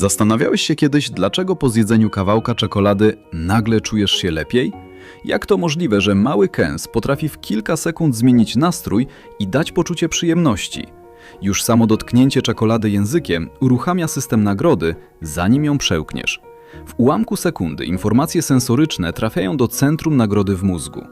Zastanawiałeś się kiedyś, dlaczego po zjedzeniu kawałka czekolady nagle czujesz się lepiej? Jak to możliwe, że mały kęs potrafi w kilka sekund zmienić nastrój i dać poczucie przyjemności? Już samo dotknięcie czekolady językiem uruchamia system nagrody, zanim ją przełkniesz. W ułamku sekundy informacje sensoryczne trafiają do centrum nagrody w mózgu.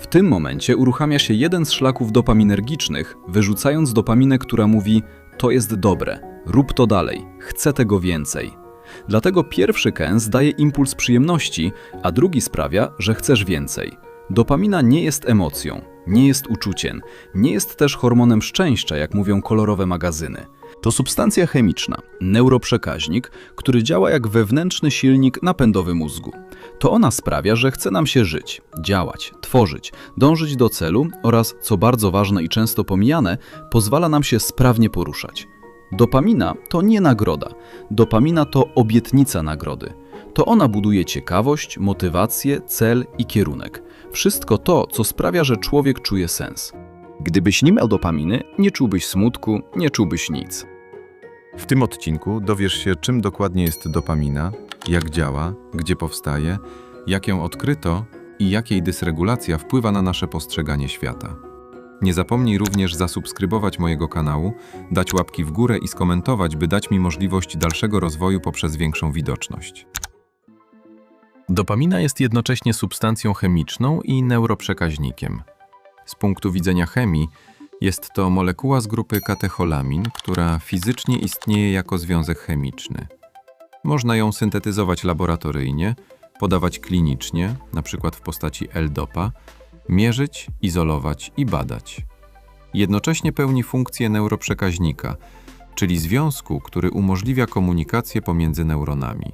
W tym momencie uruchamia się jeden z szlaków dopaminergicznych, wyrzucając dopaminę, która mówi: To jest dobre, rób to dalej, chcę tego więcej. Dlatego pierwszy kęs daje impuls przyjemności, a drugi sprawia, że chcesz więcej. Dopamina nie jest emocją, nie jest uczuciem, nie jest też hormonem szczęścia, jak mówią kolorowe magazyny. To substancja chemiczna, neuroprzekaźnik, który działa jak wewnętrzny silnik napędowy mózgu. To ona sprawia, że chce nam się żyć, działać, tworzyć, dążyć do celu oraz, co bardzo ważne i często pomijane, pozwala nam się sprawnie poruszać. Dopamina to nie nagroda. Dopamina to obietnica nagrody. To ona buduje ciekawość, motywację, cel i kierunek. Wszystko to, co sprawia, że człowiek czuje sens. Gdybyś nie miał dopaminy, nie czułbyś smutku, nie czułbyś nic. W tym odcinku dowiesz się, czym dokładnie jest dopamina, jak działa, gdzie powstaje, jak ją odkryto i jak jej dysregulacja wpływa na nasze postrzeganie świata. Nie zapomnij również zasubskrybować mojego kanału, dać łapki w górę i skomentować, by dać mi możliwość dalszego rozwoju poprzez większą widoczność. Dopamina jest jednocześnie substancją chemiczną i neuroprzekaźnikiem. Z punktu widzenia chemii, jest to molekuła z grupy katecholamin, która fizycznie istnieje jako związek chemiczny. Można ją syntetyzować laboratoryjnie, podawać klinicznie, np. w postaci L-dopa, mierzyć, izolować i badać. Jednocześnie pełni funkcję neuroprzekaźnika, czyli związku, który umożliwia komunikację pomiędzy neuronami.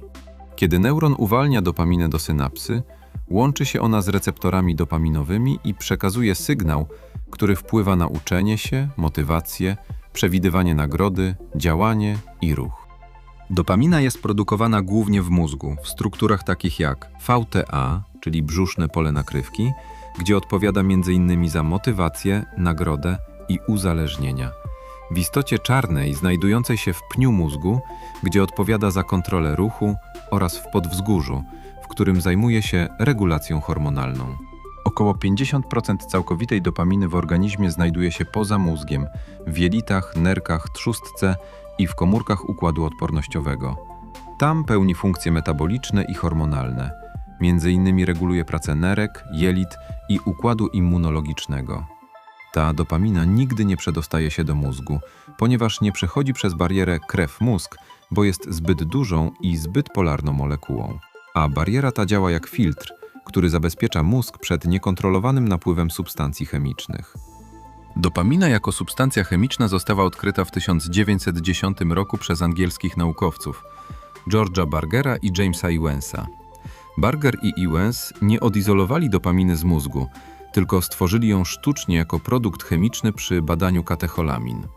Kiedy neuron uwalnia dopaminę do synapsy, łączy się ona z receptorami dopaminowymi i przekazuje sygnał, który wpływa na uczenie się, motywację, przewidywanie nagrody, działanie i ruch. Dopamina jest produkowana głównie w mózgu, w strukturach takich jak VTA, czyli brzuszne pole nakrywki, gdzie odpowiada m.in. za motywację, nagrodę i uzależnienia. W istocie czarnej, znajdującej się w pniu mózgu, gdzie odpowiada za kontrolę ruchu oraz w podwzgórzu, w którym zajmuje się regulacją hormonalną. Około 50% całkowitej dopaminy w organizmie znajduje się poza mózgiem, w jelitach, nerkach, trzustce i w komórkach układu odpornościowego. Tam pełni funkcje metaboliczne i hormonalne. Między innymi reguluje pracę nerek, jelit i układu immunologicznego. Ta dopamina nigdy nie przedostaje się do mózgu, ponieważ nie przechodzi przez barierę krew-mózg, bo jest zbyt dużą i zbyt polarną molekułą. A bariera ta działa jak filtr, który zabezpiecza mózg przed niekontrolowanym napływem substancji chemicznych. Dopamina jako substancja chemiczna została odkryta w 1910 roku przez angielskich naukowców George'a Bargera i Jamesa Ewansa. Barger i Ewans nie odizolowali dopaminy z mózgu, tylko stworzyli ją sztucznie jako produkt chemiczny przy badaniu katecholamin.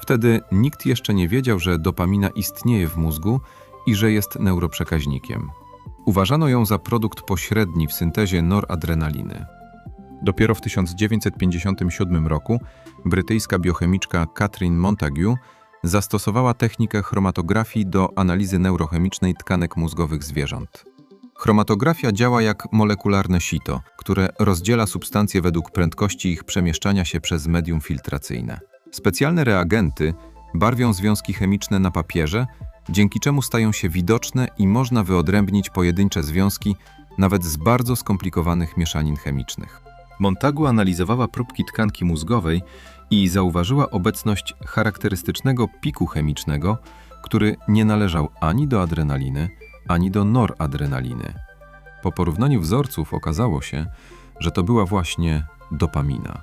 Wtedy nikt jeszcze nie wiedział, że dopamina istnieje w mózgu i że jest neuroprzekaźnikiem. Uważano ją za produkt pośredni w syntezie noradrenaliny. Dopiero w 1957 roku brytyjska biochemiczka Catherine Montague zastosowała technikę chromatografii do analizy neurochemicznej tkanek mózgowych zwierząt. Chromatografia działa jak molekularne sito, które rozdziela substancje według prędkości ich przemieszczania się przez medium filtracyjne. Specjalne reagenty barwią związki chemiczne na papierze, dzięki czemu stają się widoczne i można wyodrębnić pojedyncze związki nawet z bardzo skomplikowanych mieszanin chemicznych. Montagu analizowała próbki tkanki mózgowej i zauważyła obecność charakterystycznego piku chemicznego, który nie należał ani do adrenaliny, ani do noradrenaliny. Po porównaniu wzorców okazało się, że to była właśnie dopamina.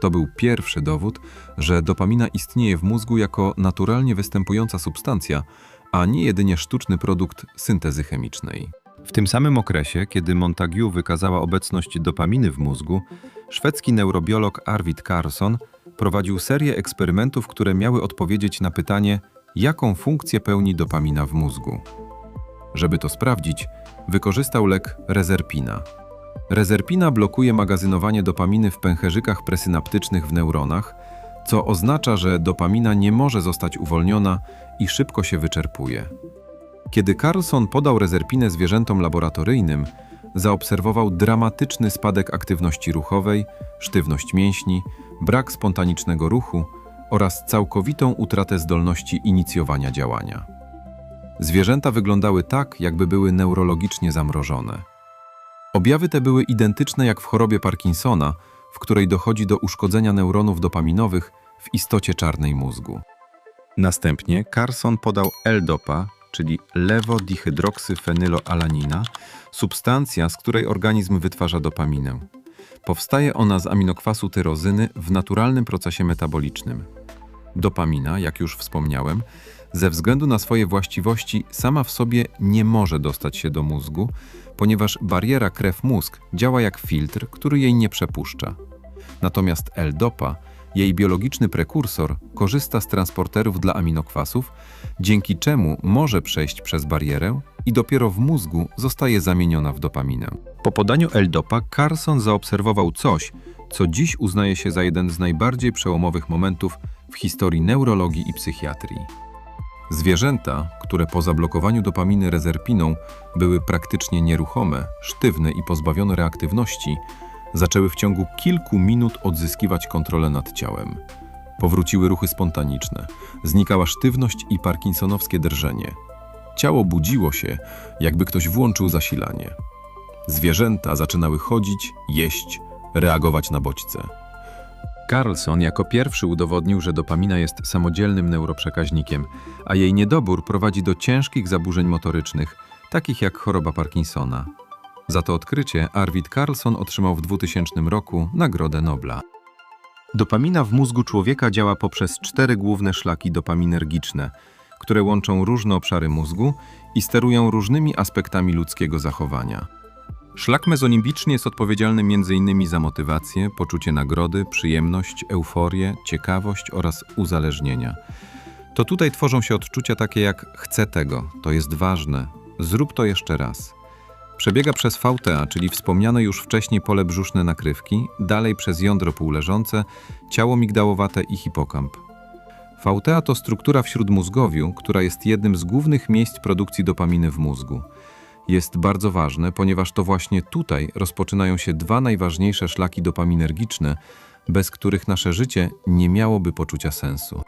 To był pierwszy dowód, że dopamina istnieje w mózgu jako naturalnie występująca substancja, a nie jedynie sztuczny produkt syntezy chemicznej. W tym samym okresie, kiedy Montague wykazała obecność dopaminy w mózgu, szwedzki neurobiolog Arvid Carlson prowadził serię eksperymentów, które miały odpowiedzieć na pytanie, jaką funkcję pełni dopamina w mózgu. Żeby to sprawdzić, wykorzystał lek rezerpina. Rezerpina blokuje magazynowanie dopaminy w pęcherzykach presynaptycznych w neuronach, co oznacza, że dopamina nie może zostać uwolniona i szybko się wyczerpuje. Kiedy Carlson podał rezerpinę zwierzętom laboratoryjnym, zaobserwował dramatyczny spadek aktywności ruchowej, sztywność mięśni, brak spontanicznego ruchu oraz całkowitą utratę zdolności inicjowania działania. Zwierzęta wyglądały tak, jakby były neurologicznie zamrożone. Objawy te były identyczne jak w chorobie Parkinsona, w której dochodzi do uszkodzenia neuronów dopaminowych w istocie czarnej mózgu. Następnie Carson podał L-dopa, czyli lewodihydroksyfenyloalanina, substancja, z której organizm wytwarza dopaminę. Powstaje ona z aminokwasu tyrozyny w naturalnym procesie metabolicznym. Dopamina, jak już wspomniałem, ze względu na swoje właściwości sama w sobie nie może dostać się do mózgu, ponieważ bariera krew-mózg działa jak filtr, który jej nie przepuszcza. Natomiast L-dopa, jej biologiczny prekursor, korzysta z transporterów dla aminokwasów, dzięki czemu może przejść przez barierę i dopiero w mózgu zostaje zamieniona w dopaminę. Po podaniu L-dopa Carson zaobserwował coś, co dziś uznaje się za jeden z najbardziej przełomowych momentów w historii neurologii i psychiatrii. Zwierzęta, które po zablokowaniu dopaminy rezerpiną były praktycznie nieruchome, sztywne i pozbawione reaktywności, zaczęły w ciągu kilku minut odzyskiwać kontrolę nad ciałem. Powróciły ruchy spontaniczne, znikała sztywność i parkinsonowskie drżenie. Ciało budziło się, jakby ktoś włączył zasilanie. Zwierzęta zaczynały chodzić, jeść, reagować na bodźce. Carlson jako pierwszy udowodnił, że dopamina jest samodzielnym neuroprzekaźnikiem, a jej niedobór prowadzi do ciężkich zaburzeń motorycznych, takich jak choroba Parkinsona. Za to odkrycie Arvid Carlson otrzymał w 2000 roku Nagrodę Nobla. Dopamina w mózgu człowieka działa poprzez cztery główne szlaki dopaminergiczne, które łączą różne obszary mózgu i sterują różnymi aspektami ludzkiego zachowania. Szlak mezolimbiczny jest odpowiedzialny m.in. za motywację, poczucie nagrody, przyjemność, euforię, ciekawość oraz uzależnienia. To tutaj tworzą się odczucia takie jak chcę tego, to jest ważne, zrób to jeszcze raz. Przebiega przez VTA, czyli wspomniane już wcześniej pole brzuszne nakrywki, dalej przez jądro półleżące, ciało migdałowate i hipokamp. VTA to struktura w śródmózgowiu, która jest jednym z głównych miejsc produkcji dopaminy w mózgu. Jest bardzo ważne, ponieważ to właśnie tutaj rozpoczynają się dwa najważniejsze szlaki dopaminergiczne, bez których nasze życie nie miałoby poczucia sensu.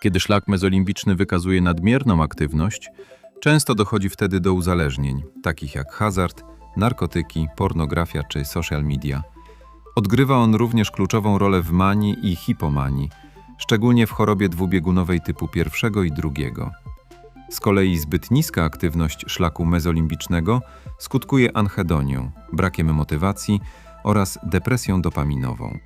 Kiedy szlak mezolimbiczny wykazuje nadmierną aktywność, często dochodzi wtedy do uzależnień, takich jak hazard, narkotyki, pornografia czy social media. Odgrywa on również kluczową rolę w manii i hipomanii, szczególnie w chorobie dwubiegunowej typu pierwszego i drugiego. Z kolei zbyt niska aktywność szlaku mezolimbicznego skutkuje anhedonią, brakiem motywacji oraz depresją dopaminową.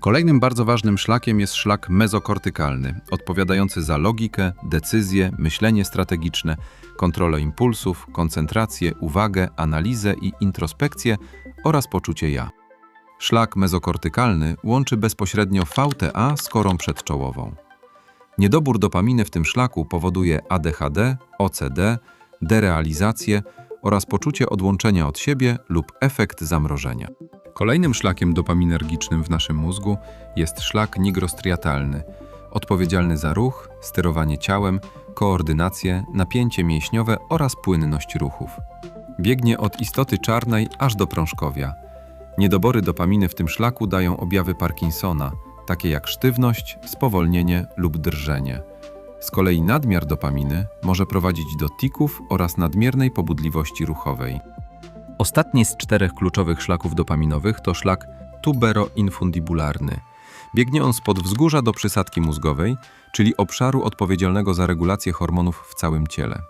Kolejnym bardzo ważnym szlakiem jest szlak mezokortykalny, odpowiadający za logikę, decyzje, myślenie strategiczne, kontrolę impulsów, koncentrację, uwagę, analizę i introspekcję oraz poczucie ja. Szlak mezokortykalny łączy bezpośrednio VTA z korą przedczołową. Niedobór dopaminy w tym szlaku powoduje ADHD, OCD, derealizację oraz poczucie odłączenia od siebie lub efekt zamrożenia. Kolejnym szlakiem dopaminergicznym w naszym mózgu jest szlak nigrostriatalny, odpowiedzialny za ruch, sterowanie ciałem, koordynację, napięcie mięśniowe oraz płynność ruchów. Biegnie od istoty czarnej aż do prążkowia. Niedobory dopaminy w tym szlaku dają objawy Parkinsona, takie jak sztywność, spowolnienie lub drżenie. Z kolei nadmiar dopaminy może prowadzić do tików oraz nadmiernej pobudliwości ruchowej. Ostatni z czterech kluczowych szlaków dopaminowych to szlak tuberoinfundibularny. Biegnie on spod wzgórza do przysadki mózgowej, czyli obszaru odpowiedzialnego za regulację hormonów w całym ciele.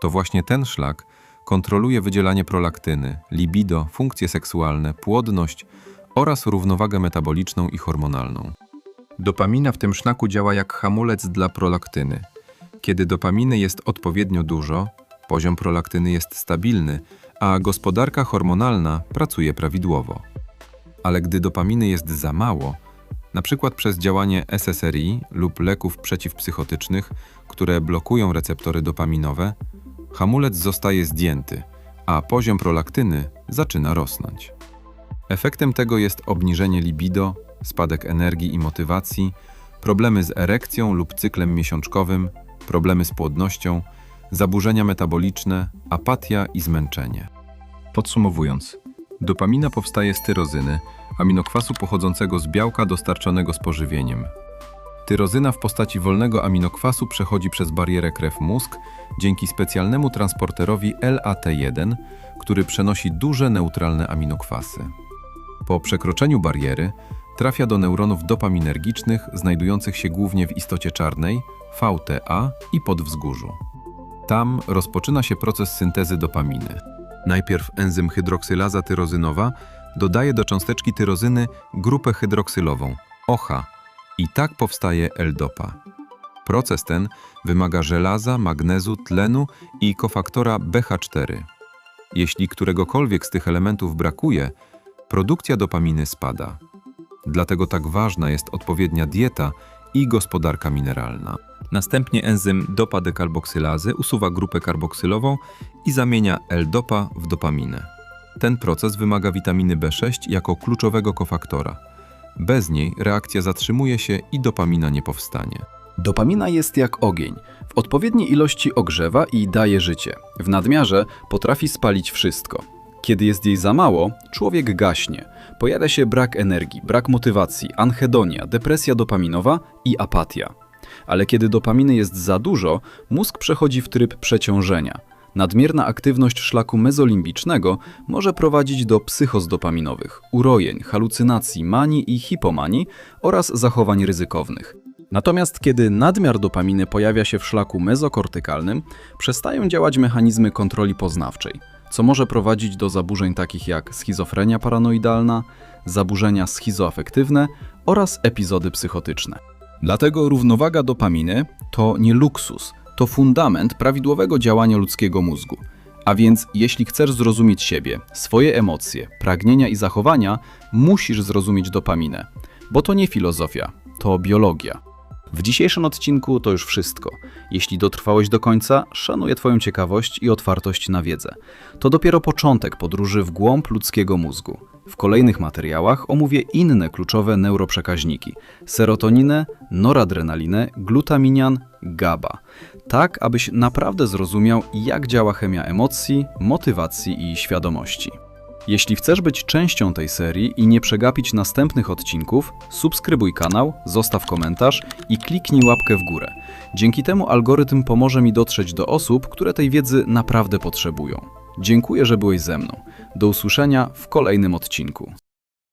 To właśnie ten szlak kontroluje wydzielanie prolaktyny, libido, funkcje seksualne, płodność oraz równowagę metaboliczną i hormonalną. Dopamina w tym szlaku działa jak hamulec dla prolaktyny. Kiedy dopaminy jest odpowiednio dużo, poziom prolaktyny jest stabilny, a gospodarka hormonalna pracuje prawidłowo. Ale gdy dopaminy jest za mało, przykład przez działanie SSRI lub leków przeciwpsychotycznych, które blokują receptory dopaminowe, hamulec zostaje zdjęty, a poziom prolaktyny zaczyna rosnąć. Efektem tego jest obniżenie libido, spadek energii i motywacji, problemy z erekcją lub cyklem miesiączkowym, problemy z płodnością, zaburzenia metaboliczne, apatia i zmęczenie. Podsumowując, dopamina powstaje z tyrozyny, aminokwasu pochodzącego z białka dostarczonego z pożywieniem. Tyrozyna w postaci wolnego aminokwasu przechodzi przez barierę krew-mózg dzięki specjalnemu transporterowi LAT1, który przenosi duże neutralne aminokwasy. Po przekroczeniu bariery trafia do neuronów dopaminergicznych znajdujących się głównie w istocie czarnej, VTA i podwzgórzu. Tam rozpoczyna się proces syntezy dopaminy. Najpierw enzym hydroksylaza tyrozynowa dodaje do cząsteczki tyrozyny grupę hydroksylową, OHA, i tak powstaje L-dopa. Proces ten wymaga żelaza, magnezu, tlenu i kofaktora BH4. Jeśli któregokolwiek z tych elementów brakuje, produkcja dopaminy spada. Dlatego tak ważna jest odpowiednia dieta i gospodarka mineralna. Następnie enzym dopa-dekarboksylazy usuwa grupę karboksylową i zamienia L-dopa w dopaminę. Ten proces wymaga witaminy B6 jako kluczowego kofaktora. Bez niej reakcja zatrzymuje się i dopamina nie powstanie. Dopamina jest jak ogień. W odpowiedniej ilości ogrzewa i daje życie. W nadmiarze potrafi spalić wszystko. Kiedy jest jej za mało, człowiek gaśnie. Pojawia się brak energii, brak motywacji, anhedonia, depresja dopaminowa i apatia. Ale kiedy dopaminy jest za dużo, mózg przechodzi w tryb przeciążenia. Nadmierna aktywność szlaku mezolimbicznego może prowadzić do psychos dopaminowych, urojeń, halucynacji, manii i hipomanii oraz zachowań ryzykownych. Natomiast kiedy nadmiar dopaminy pojawia się w szlaku mezokortykalnym, przestają działać mechanizmy kontroli poznawczej, co może prowadzić do zaburzeń takich jak schizofrenia paranoidalna, zaburzenia schizoafektywne oraz epizody psychotyczne. Dlatego równowaga dopaminy to nie luksus, to fundament prawidłowego działania ludzkiego mózgu. A więc, jeśli chcesz zrozumieć siebie, swoje emocje, pragnienia i zachowania, musisz zrozumieć dopaminę. Bo to nie filozofia, to biologia. W dzisiejszym odcinku to już wszystko. Jeśli dotrwałeś do końca, szanuję Twoją ciekawość i otwartość na wiedzę. To dopiero początek podróży w głąb ludzkiego mózgu. W kolejnych materiałach omówię inne kluczowe neuroprzekaźniki: serotoninę, noradrenalinę, glutaminian, GABA. Tak, abyś naprawdę zrozumiał, jak działa chemia emocji, motywacji i świadomości. Jeśli chcesz być częścią tej serii i nie przegapić następnych odcinków, subskrybuj kanał, zostaw komentarz i kliknij łapkę w górę. Dzięki temu algorytm pomoże mi dotrzeć do osób, które tej wiedzy naprawdę potrzebują. Dziękuję, że byłeś ze mną. Do usłyszenia w kolejnym odcinku.